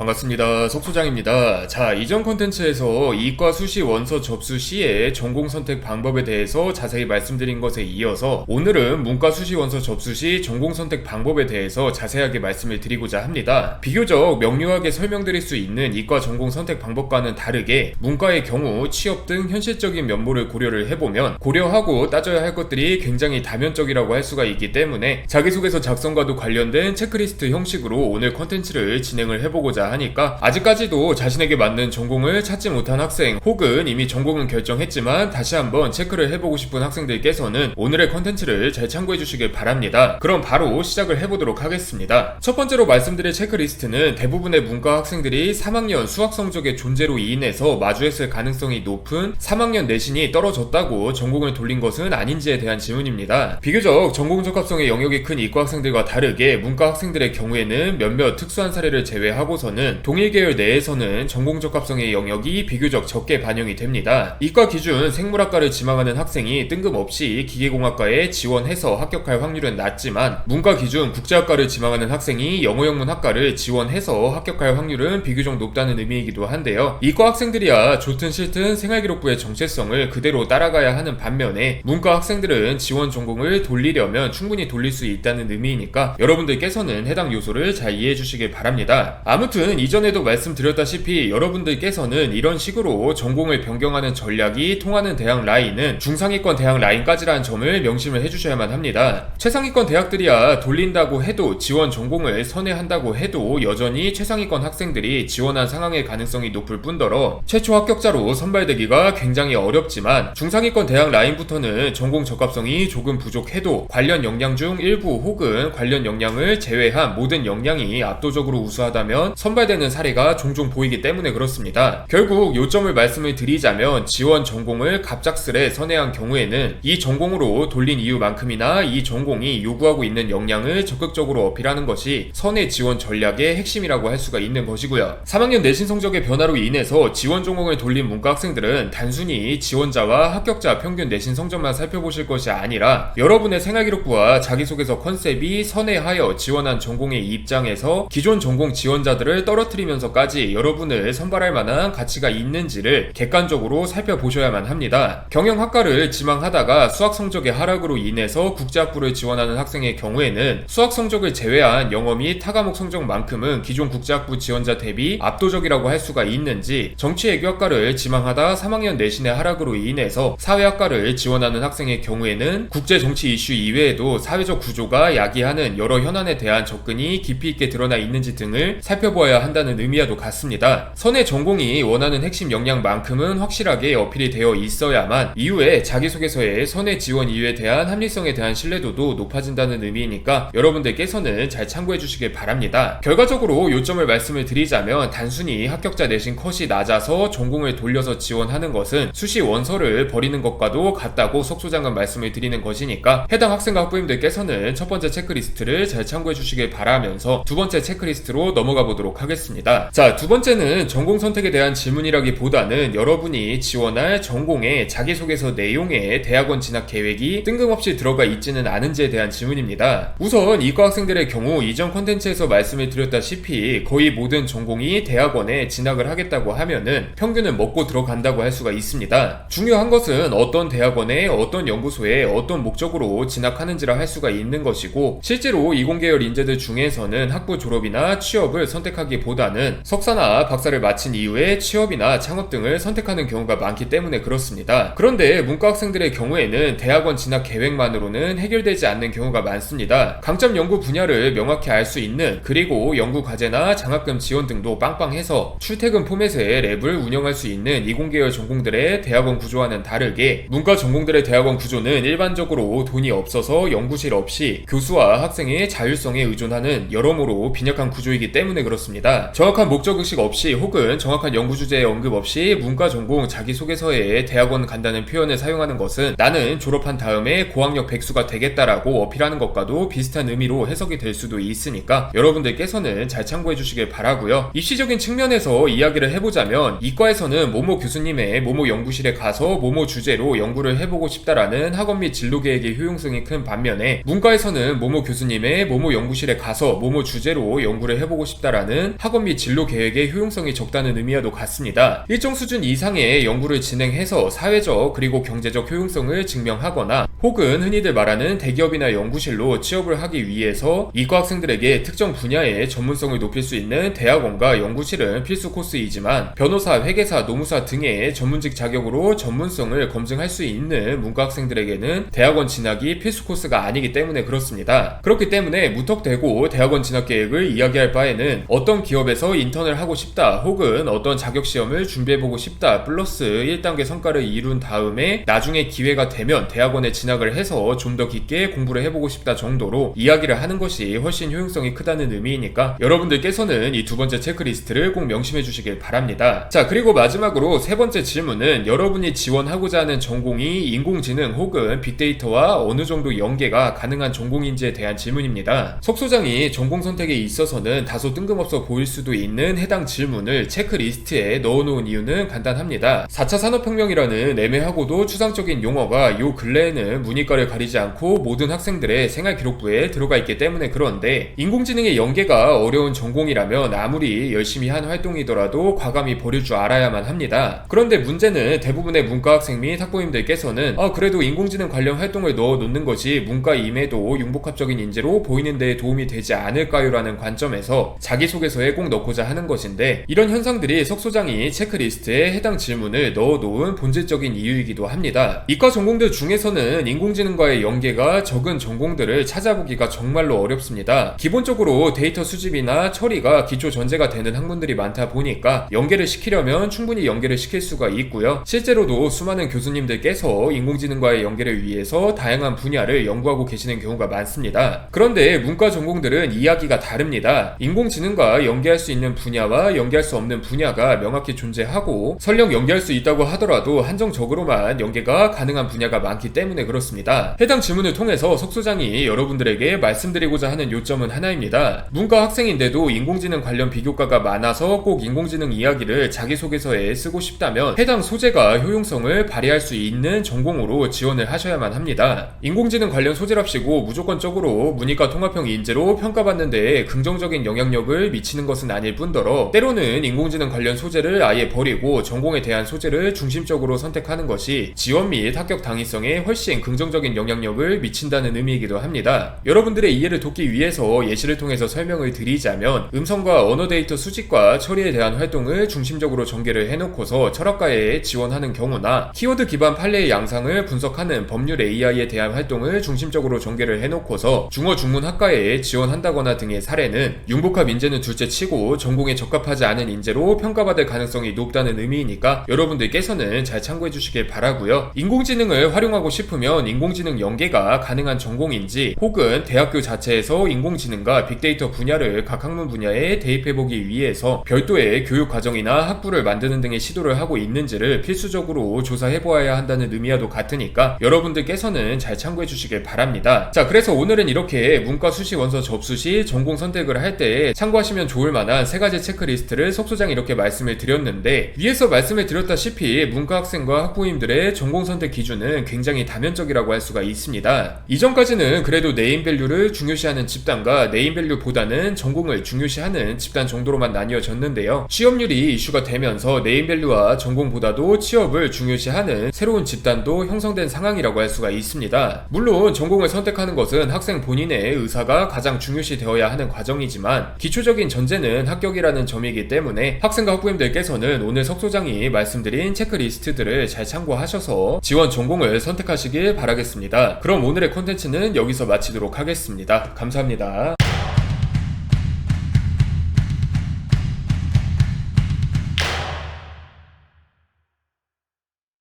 반갑습니다. 석소장입니다. 자, 이전 컨텐츠에서 이과 수시 원서 접수 시에 전공 선택 방법에 대해서 자세히 말씀드린 것에 이어서 오늘은 문과 수시 원서 접수 시 전공 선택 방법에 대해서 자세하게 말씀을 드리고자 합니다. 비교적 명료하게 설명드릴 수 있는 이과 전공 선택 방법과는 다르게 문과의 경우 취업 등 현실적인 면모를 고려를 해보면 고려하고 따져야 할 것들이 굉장히 다면적이라고 할 수가 있기 때문에 자기소개서 작성과도 관련된 체크리스트 형식으로 오늘 컨텐츠를 진행을 해보고자 하니까 아직까지도 자신에게 맞는 전공을 찾지 못한 학생 혹은 이미 전공은 결정했지만 다시 한번 체크를 해보고 싶은 학생들께서는 오늘의 컨텐츠를 잘 참고해 주시길 바랍니다. 그럼 바로 시작을 해보도록 하겠습니다. 첫 번째로 말씀드릴 체크리스트는 대부분의 문과 학생들이 3학년 수학 성적의 존재로 인해서 마주했을 가능성이 높은 3학년 내신이 떨어졌다고 전공을 돌린 것은 아닌지에 대한 질문입니다. 비교적 전공 적합성의 영역이 큰 이과 학생들과 다르게 문과 학생들의 경우에는 몇몇 특수한 사례를 제외하고서는 동일 계열 내에서는 전공 적합성의 영역이 비교적 적게 반영이 됩니다. 이과 기준 생물학과를 지망하는 학생이 뜬금없이 기계공학과에 지원해서 합격할 확률은 낮지만 문과 기준 국제학과를 지망하는 학생이 영어영문학과를 지원해서 합격할 확률은 비교적 높다는 의미이기도 한데요. 이과 학생들이야 좋든 싫든 생활기록부의 정체성을 그대로 따라가야 하는 반면에 문과 학생들은 지원 전공을 돌리려면 충분히 돌릴 수 있다는 의미이니까 여러분들께서는 해당 요소를 잘 이해해 주시길 바랍니다. 아무튼 이전에도 말씀드렸다시피 여러분들께서는 이런 식으로 전공을 변경하는 전략이 통하는 대학 라인은 중상위권 대학 라인까지라는 점을 명심을 해주셔야만 합니다. 최상위권 대학들이야 돌린다고 해도 지원 전공을 선회한다고 해도 여전히 최상위권 학생들이 지원한 상황의 가능성이 높을 뿐더러 최초 합격자로 선발되기가 굉장히 어렵지만 중상위권 대학 라인부터는 전공 적합성이 조금 부족해도 관련 역량 중 일부 혹은 관련 역량을 제외한 모든 역량이 압도적으로 우수하다면 선발되는 사례가 종종 보이기 때문에 그렇습니다. 결국 요점을 말씀을 드리자면 지원 전공을 갑작스레 선회한 경우에는 이 전공으로 돌린 이유만큼이나 이 전공이 요구하고 있는 역량을 적극적으로 어필하는 것이 선회 지원 전략의 핵심이라고 할 수가 있는 것이고요. 3학년 내신 성적의 변화로 인해서 지원 전공을 돌린 문과 학생들은 단순히 지원자와 합격자 평균 내신 성적만 살펴보실 것이 아니라 여러분의 생활기록부와 자기소개서 컨셉이 선회하여 지원한 전공의 입장에서 기존 전공 지원자들을 떨어뜨리면서까지 여러분을 선발할 만한 가치가 있는지를 객관적으로 살펴보셔야만 합니다. 경영학과를 지망하다가 수학 성적의 하락으로 인해서 국제학부를 지원하는 학생의 경우에는 수학 성적을 제외한 영어 및 타과목 성적만큼은 기존 국제학부 지원자 대비 압도적이라고 할 수가 있는지 정치외교학과를 지망하다 3학년 내신의 하락으로 인해서 사회학과를 지원하는 학생의 경우에는 국제 정치 이슈 이외에도 사회적 구조가 야기하는 여러 현안에 대한 접근이 깊이 있게 드러나 있는지 등을 살펴보아야 한다는 의미와도 같습니다. 선의 전공이 원하는 핵심 역량만큼은 확실하게 어필이 되어 있어야만 이후에 자기소개서에 선의 지원 이유에 대한 합리성에 대한 신뢰도도 높아진다는 의미이니까 여러분들께서는 잘 참고해 주시길 바랍니다. 결과적으로 요점을 말씀을 드리자면 단순히 합격자 내신 컷이 낮아서 전공을 돌려서 지원하는 것은 수시 원서를 버리는 것과도 같다고 속소장은 말씀을 드리는 것이니까 해당 학생과 학부님들께서는 첫 번째 체크리스트를 잘 참고해 주시길 바라면서 두 번째 체크리스트로 넘어가 보도록 하겠습니다. 자, 두 번째는 전공 선택에 대한 질문이라기보다는 여러분이 지원할 전공의 자기소개서 내용에 대학원 진학 계획이 뜬금없이 들어가 있지는 않은지에 대한 질문입니다. 우선 이과 학생들의 경우 이전 컨텐츠에서 말씀을 드렸다시피 거의 모든 전공이 대학원에 진학을 하겠다고 하면은 평균을 먹고 들어간다고 할 수가 있습니다. 중요한 것은 어떤 대학원에 어떤 연구소에 어떤 목적으로 진학하는지라 할 수가 있는 것이고 실제로 이공계열 인재들 중에서는 학부 졸업이나 취업을 선택하기 보다는 석사나 박사를 마친 이후에 취업이나 창업 등을 선택하는 경우가 많기 때문에 그렇습니다. 그런데 문과 학생들의 경우에는 대학원 진학 계획만으로는 해결되지 않는 경우가 많습니다. 강점 연구 분야를 명확히 알 수 있는 그리고 연구 과제나 장학금 지원 등도 빵빵해서 출퇴근 포맷의 랩을 운영할 수 있는 이공계열 전공들의 대학원 구조와는 다르게 문과 전공들의 대학원 구조는 일반적으로 돈이 없어서 연구실 없이 교수와 학생의 자율성에 의존하는 여러모로 빈약한 구조이기 때문에 그렇 습니다. 정확한 목적 의식 없이 혹은 정확한 연구 주제의 언급 없이 문과 전공 자기소개서에 대학원 간다는 표현을 사용하는 것은 나는 졸업한 다음에 고학력 백수가 되겠다라고 어필하는 것과도 비슷한 의미로 해석이 될 수도 있으니까 여러분들께서는 잘 참고해 주시길 바라고요. 입시적인 측면에서 이야기를 해보자면 이과에서는 모모 교수님의 모모 연구실에 가서 모모 주제로 연구를 해보고 싶다라는 학원 및 진로 계획의 효용성이 큰 반면에 문과에서는 모모 교수님의 모모 연구실에 가서 모모 주제로 연구를 해보고 싶다라는 것은 학원 및 진로 계획의 효용성이 적다는 의미와도 같습니다. 일정 수준 이상의 연구를 진행해서 사회적 그리고 경제적 효용성을 증명하거나 혹은 흔히들 말하는 대기업이나 연구실로 취업을 하기 위해서 이과 학생들에게 특정 분야의 전문성을 높일 수 있는 대학원과 연구실은 필수 코스이지만 변호사, 회계사, 노무사 등의 전문직 자격으로 전문성을 검증할 수 있는 문과 학생들에게는 대학원 진학이 필수 코스가 아니기 때문에 그렇습니다. 그렇기 때문에 무턱대고 대학원 진학 계획을 이야기할 바에는 어떤 기업에서 인턴을 하고 싶다 혹은 어떤 자격 시험을 준비해보고 싶다 플러스 1단계 성과를 이룬 다음에 나중에 기회가 되면 대학원에 진학을 해서 좀 더 깊게 공부를 해보고 싶다 정도로 이야기를 하는 것이 훨씬 효용성이 크다는 의미이니까 여러분들께서는 이 두 번째 체크리스트를 꼭 명심해 주시길 바랍니다. 자 그리고 마지막으로 세 번째 질문은 여러분이 지원하고자 하는 전공이 인공지능 혹은 빅데이터와 어느 정도 연계가 가능한 전공인지에 대한 질문입니다. 석 소장이 전공 선택에 있어서는 다소 뜬금없어 보일 수도 있는 해당 질문을 체크리스트에 넣어놓은 이유는 간단합니다. 4차 산업혁명이라는 애매하고도 추상적인 용어가 요 근래에는 문이과를 가리지 않고 모든 학생들의 생활 기록부에 들어가 있기 때문에 그런데 인공지능의 연계가 어려운 전공이라면 아무리 열심히 한 활동이더라도 과감히 버릴 줄 알아야만 합니다. 그런데 문제는 대부분의 문과 학생 및 학부모님들께서는 아 그래도 인공지능 관련 활동을 넣어 놓는 것이 문과 임에도 융복합적인 인재로 보이는 데 도움이 되지 않을까요 라는 관점에서 자기소개 서에 꼭 넣고자 하는 것인데 이런 현상들이 석 소장이 체크리스트에 해당 질문을 넣어 놓은 본질적인 이유이기도 합니다. 이과 전공들 중에서는 인공지능과의 연계가 적은 전공들을 찾아보기가 정말로 어렵습니다. 기본적으로 데이터 수집이나 처리가 기초 전제가 되는 학문들이 많다 보니까 연계를 시키려면 충분히 연계를 시킬 수가 있고요. 실제로도 수많은 교수님들께서 인공지능과의 연계를 위해서 다양한 분야를 연구하고 계시는 경우가 많습니다. 그런데 문과 전공들은 이야기가 다릅니다. 인공지능과 연계할 수 있는 분야와 연계할 수 없는 분야가 명확히 존재하고 설령 연계할 수 있다고 하더라도 한정적으로만 연계가 가능한 분야가 많기 때문에 그렇습니다. 해당 질문을 통해서 석 소장이 여러분들에게 말씀드리고자 하는 요점은 하나입니다. 문과 학생인데도 인공지능 관련 비교과가 많아서 꼭 인공지능 이야기를 자기소개서에 쓰고 싶다면 해당 소재가 효용성을 발휘할 수 있는 전공으로 지원을 하셔야만 합니다. 인공지능 관련 소재랍시고 무조건적으로 문이과 통합형 인재로 평가받는 데에 긍정적인 영향력을 미치 는 것은 아닐 뿐더러 때로는 인공지능 관련 소재를 아예 버리고 전공에 대한 소재를 중심적으로 선택하는 것이 지원 및 합격 당위성에 훨씬 긍정적인 영향력을 미친다는 의미이기도 합니다. 여러분들의 이해를 돕기 위해서 예시를 통해서 설명을 드리자면 음성과 언어 데이터 수집과 처리에 대한 활동을 중심적으로 전개를 해놓고서 철학과에 지원하는 경우나 키워드 기반 판례의 양상을 분석하는 법률 AI에 대한 활동을 중심적으로 전개를 해놓고서 중어 중문 학과에 지원한다거나 등의 사례는 융복합 인재는 둘째 치고 전공에 적합하지 않은 인재로 평가받을 가능성이 높다는 의미이니까 여러분들께서는 잘 참고해 주시길 바라고요. 인공지능을 활용하고 싶으면 인공지능 연계가 가능한 전공인지 혹은 대학교 자체에서 인공지능과 빅데이터 분야를 각 학문 분야에 대입해보기 위해서 별도의 교육 과정이나 학부를 만드는 등의 시도를 하고 있는지를 필수적으로 조사해 보아야 한다는 의미와도 같으니까 여러분들께서는 잘 참고해 주시길 바랍니다. 자, 그래서 오늘은 이렇게 문과 수시 원서 접수 시 전공 선택을 할 때 참고하시면 좋을 만한 세 가지 체크리스트를 속소장 이렇게 말씀을 드렸는데 위에서 말씀을 드렸다시피 문과 학생과 학부모님들의 전공 선택 기준은 굉장히 다면적이라고 할 수가 있습니다. 이전까지는 그래도 네임밸류를 중요시하는 집단과 네임밸류보다는 전공을 중요시하는 집단 정도로만 나뉘어졌는데요. 취업률이 이슈가 되면서 네임밸류와 전공보다도 취업을 중요시하는 새로운 집단도 형성된 상황이라고 할 수가 있습니다. 물론 전공을 선택하는 것은 학생 본인의 의사가 가장 중요시 되어야 하는 과정이지만 기초적인 전제는 합격이라는 점이기 때문에 학생과 학부모님들께서는 오늘 석 소장이 말씀드린 체크리스트들을 잘 참고하셔서 지원 전공을 선택하시길 바라겠습니다. 그럼 오늘의 콘텐츠는 여기서 마치도록 하겠습니다. 감사합니다.